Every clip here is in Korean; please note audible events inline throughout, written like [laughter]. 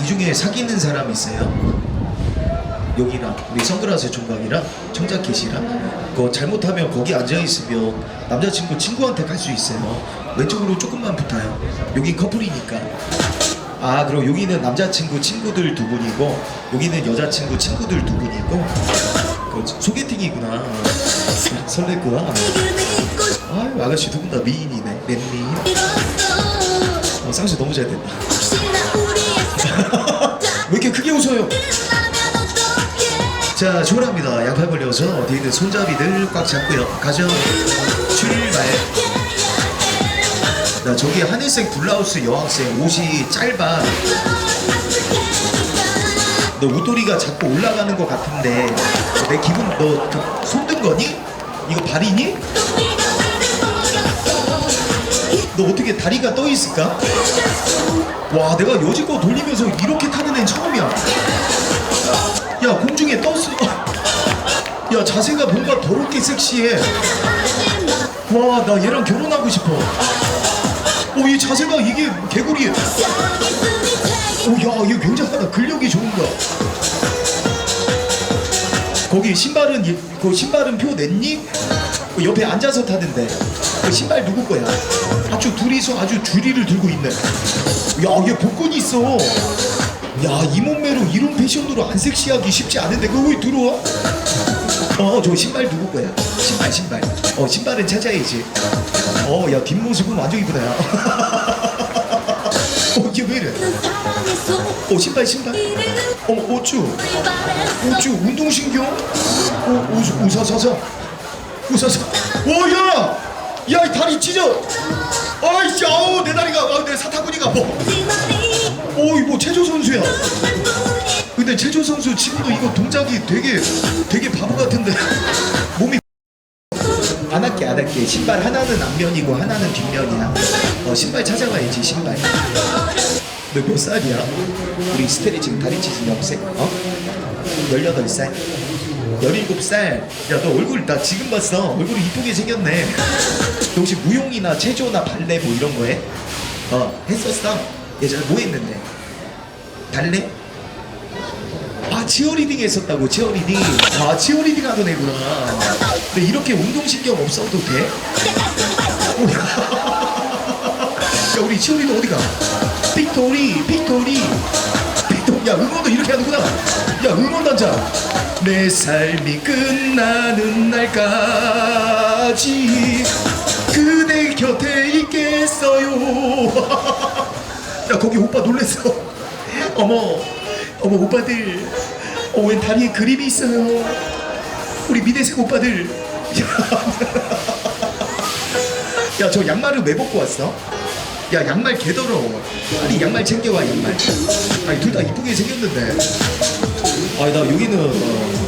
이 중에 사귀는 사람 있어요? 여기랑 우리 선글라스 총각이랑 청자켓이랑 그거 잘못하면 거기 앉아 있으면 남자친구 친구한테 갈 수 있어요. 왼쪽으로 조금만 붙어요. 여긴 커플이니까. 아 그럼 여기는 남자친구 친구들 두 분이고 여기는 여자친구 친구들 두 분이고 그 소개팅이구나. 설렜구나. 아유 아가씨 두분다 미인이네. 맨미인. 어, 쌍수 너무 잘 된다. 왜 이렇게 크게 웃어요? 자, 출발합니다. 양팔 벌려서 뒤에 있는 손잡이들 꽉 잡고요. 가죠. 출발. 나 저기 하늘색 블라우스 여학생 옷이 짧아. 너 웃돌이가 자꾸 올라가는 것 같은데 내 기분 너 손든 거니? 이거 발이니? 너 어떻게 다리가 떠 있을까? 와 내가 여지껏 돌리면서 이렇게 타는 애는 처음이야. 야 공중에 떴어. 야 자세가 뭔가 더럽게 섹시해. 와 나 얘랑 결혼하고 싶어. 오이 자세가 이게 개구리 오야 이거 굉장하다. 근력이 좋은가 거기 신발은 예- 그 신발은 표 냈니? 그 옆에 앉아서 타는데 그 신발 누구 거야? 아주 둘이서 아주 주리를 들고 있네. 야, 얘 복근이 있어. 야, 이 몸매로 이런 패션으로 안 섹시하기 쉽지 않은데 그거 왜 들어와? 어, 저 신발 누구 거야? 신발, 신발. 어, 신발은 찾아야지. 어, 야, 뒷모습은 완전 이쁘다, 야. [laughs] 어, 이게 왜 이래? 어, 신발, 신발. 어, 어쭈. 어쭈, 운동신경? 어, 우사, 우사사사. 우사사. 오, 야! 야, 이 다리 찢어! 아이씨, 아우, 내 다리가, 아, 내 사타구니가 뭐. 오, 이거 체조 선수야. 근데 체조 선수 치고도 이거 동작이 되게, 되게 바보 같은데. 몸이. 할게. 신발 하나는 앞면이고 하나는 뒷면이야. 어, 신발 찾아가야지, 신발. 너 몇 살이야? 우리 스테리 지금 다리 찢은 여학생? 어? 18살? 17살? 야, 너 얼굴 나 지금 봤어. 얼굴이 이쁘게 생겼네. 너 혹시 무용이나 체조나 발레 뭐 이런 거 해? 어, 했었어? 예전에 뭐 했는데? 발레? 아, 치어리딩 했었다고, 치어리딩. 아, 치어리딩 하던 애구나. 근데 이렇게 운동신경 없어도 돼? 오, 야, 우리 치어리딩 어디가? 빅토리, 빅토리. 빅토리. 야, 응원도 이렇게 하는구나. 야, 응원단자. 내 삶이 끝나는 날까지 그대 곁에 있겠어요. [laughs] 야, 거기 오빠 놀랬어. [laughs] 어머, 어머, 오빠들. 어, 웬 다리에 그림이 있어요. 우리 미대생 오빠들. 야, 저 양말을 왜 벗고 왔어? 야, 양말 개더러워. 빨리 양말 챙겨와, 양말. 아니, 둘 다 이쁘게 생겼는데. 아니, 나 여기는. 어,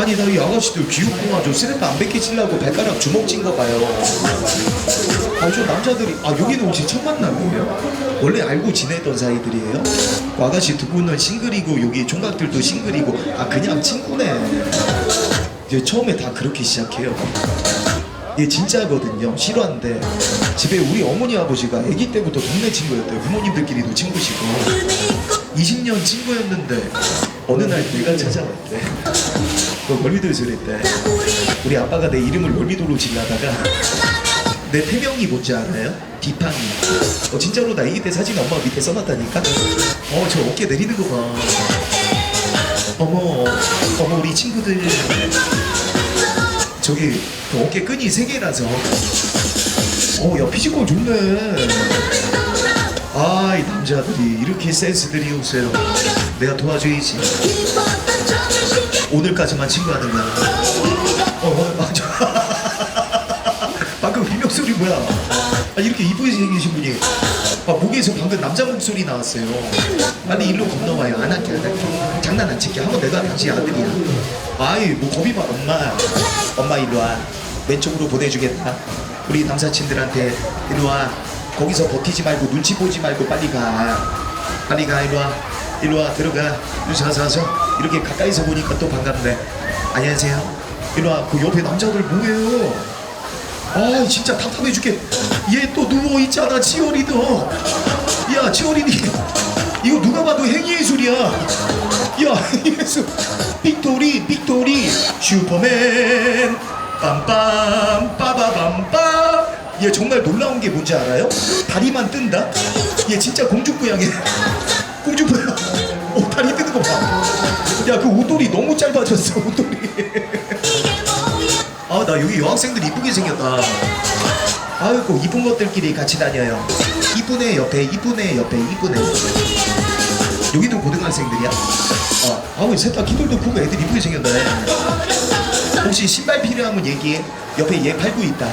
아니, 나 이 아가씨들 귀엽구만. 저 쓰레빠 안 벗기치려고 발가락 주먹 찐 거 봐요. 아, 저 남자들이. 아, 여기는 혹시 첫 만남이에요? 원래 알고 지내던 사이들이에요? 그 아가씨 두 분은 싱글이고, 여기 총각들도 싱글이고, 아, 그냥 친구네. 이제 처음에 다 그렇게 시작해요. 얘 진짜거든요. 실화인데 집에 우리 어머니 아버지가 아기 때부터 동네 친구였대요. 부모님들끼리도 친구시고 20년 친구였는데 어느 날 내가 찾아왔대. 너 멀미도 저랬대. 우리 아빠가 내 이름을 멀미도로 질러다가 내 태명이 뭔지 알아요? 디팡이. 어 진짜로 나 아기 때 사진 엄마 밑에 써놨다니까. 어 저 어깨 내리는 거 봐. 어머 어머 우리 친구들. 저기 그 어깨 끈이 세 개라서 어야 피지컬 좋네 아 이 남자들이 이렇게 센스들이 없어요 내가 도와줘야지 오늘까지만 친구하는 거야. 어, 어 맞아. 방금 비명 소리 뭐야? 아 이렇게 이쁘게 생기신 분이. 아 목에서 방금 남자 목소리 나왔어요. 빨리 일로 건너와요. 안 할게 안 할게. 장난 안 칠게. 한번 내가 당신 아들이야. 아이 뭐 겁이 막 엄마. 엄마 일로 와. 왼쪽으로 보내주겠다. 우리 남사친들한테 일로 와. 거기서 버티지 말고 눈치 보지 말고 빨리 가. 빨리 가 일로 와 일로 와 들어가. 가서 가서 이렇게 가까이서 보니까 또 반갑네. 안녕하세요. 일로 와그 옆에 남자들 뭐예요? 아 진짜 답답해 죽게. 얘 또 누워있잖아 치어리더 야 치어리더 이거 누가 봐도 행위예술이야. 야 행위예술. 빅토리 빅토리. 슈퍼맨. 빰빰 빠바밤빰 얘 정말 놀라운 게 뭔지 알아요? 다리만 뜬다? 얘 진짜 공주부양해 공 주부양 오 다리 뜨는 거 봐 야 그 옷돌이 너무 짧아졌어 옷돌이. 아 나 여기 여학생들 이쁘게 생겼다. 아이고 이쁜 것들끼리 같이 다녀요. 이쁜 애 옆에 이쁜 애 옆에 이쁜 애 여기도 고등학생들이야? 어, 아우 셋다 키돌도 크고 애들 이쁘게 생겼네. 혹시 신발 필요하면 얘기해. 옆에 얘 팔고 있다.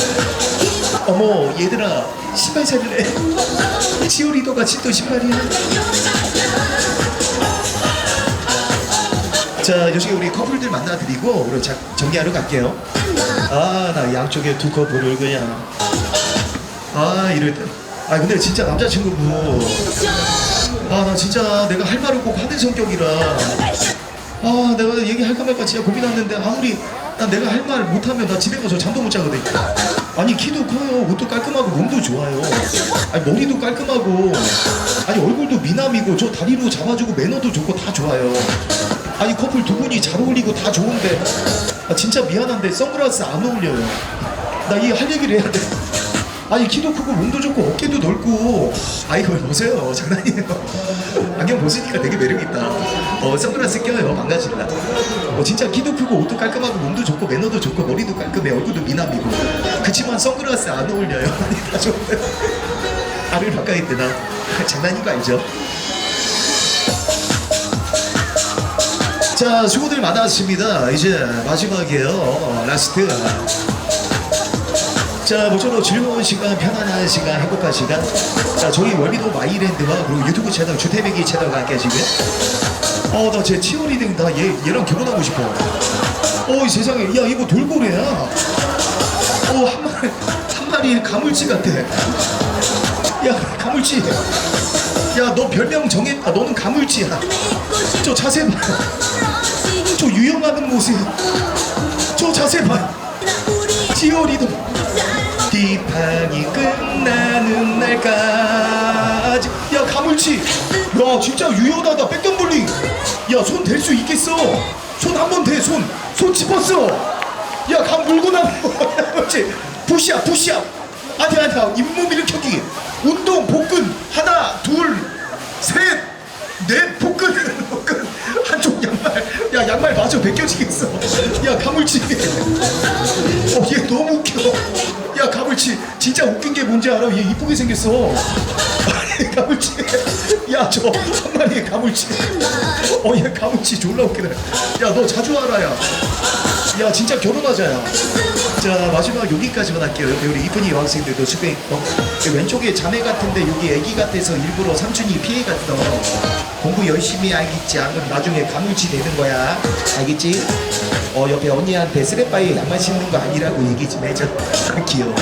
어머 얘들아 신발 살래? 치어리더 같이 또 신발이야 자 요즘에 우리 커플들 만나드리고 우리 자, 정리하러 갈게요. 아 나 양쪽에 두 커플을 그냥. 아 이럴 때 아 근데 진짜 남자친구고 아나 진짜 내가 할 말을 꼭 하는 성격이라. 아 내가 얘기할까 말까 진짜 고민하는데 아무리 난 내가 할 말 못하면 나 집에 가서 잠도 못 자거든. 아니 키도 커요. 옷도 깔끔하고 몸도 좋아요. 아니 머리도 깔끔하고. 아니 얼굴도 미남이고 저 다리로 잡아주고 매너도 좋고 다 좋아요 아니 커플 두 분이 잘 어울리고 다 좋은데. 아 진짜 미안한데 선글라스 안 어울려요. 나 이 할 얘기를 해야 돼. 아니 키도 크고 몸도 좋고 어깨도 넓고. 아 이거 보세요. 장난이에요. 안경 벗으니까 되게 매력있다. 어 선글라스 껴요. 망가질라 어 진짜 키도 크고 옷도 깔끔하고 몸도 좋고 매너도 좋고 머리도 깔끔해. 얼굴도 미남이고. 그치만 선글라스 안 어울려요. [laughs] 아니 다 좋은데 알을 바꿔야 되나? 장난인 거 알죠? 자 수고들 많았습니다 이제 마지막이에요 어, 라스트 자, 모쪼록 즐거운 시간, 편안한 시간, 행복한 시간. 자, 저희 월미도 마이랜드와 그리고 유튜브 채널 주태백이 채널과 함께 하시고요. 어, 나 제 치어리딩 다 얘, 얘랑 결혼하고 싶어. 어, 이 세상에. 야, 이거 돌고래야. 어, 한 마리, 한 마리 가물치 같아. 야, 가물치. 야, 너 별명 정했다. 너는 가물치야. 저 자세 봐. 저 유영하는 모습. 저 자세 봐. 치어리더. 디팡이 끝나는 날까지 야 가물치 야 진짜 유연하다 백덤블링 야 손 댈 수 있겠어 손 한 번 대 손손 짚었어 야감 물고 나와 [laughs] 그렇지 푸시업 푸시업 아니야 아니야 잇몸 일으켜기 운동 복근 하나 둘셋넷 복근 복근 한쪽 양말 야 양말 맞아 벗겨지겠어. 야 가물치. 어 얘 너무 웃겨. 야 가물치. 진짜 웃긴 게 뭔지 알아? 얘 이쁘게 생겼어. 아니 가물치. 야저한 마리의 가물치. 어얘 가물치 졸라 웃기네. 야 너 자주 와라 야야 진짜 결혼하자 야 자 마지막 여기까지만 할게요. 여기 우리 이쁜이 여학생들도 수배 있고 왼쪽에 자매 같은데 여기 애기 같아서 일부러 삼촌이 피해갔어 공부 열심히 알겠지. 안 그럼 나중에 가물치 되는 거야. 알겠지? 어 옆에 언니한테 쓰레빠에 양말 신는 거 아니라고 얘기 좀 해줘 귀여워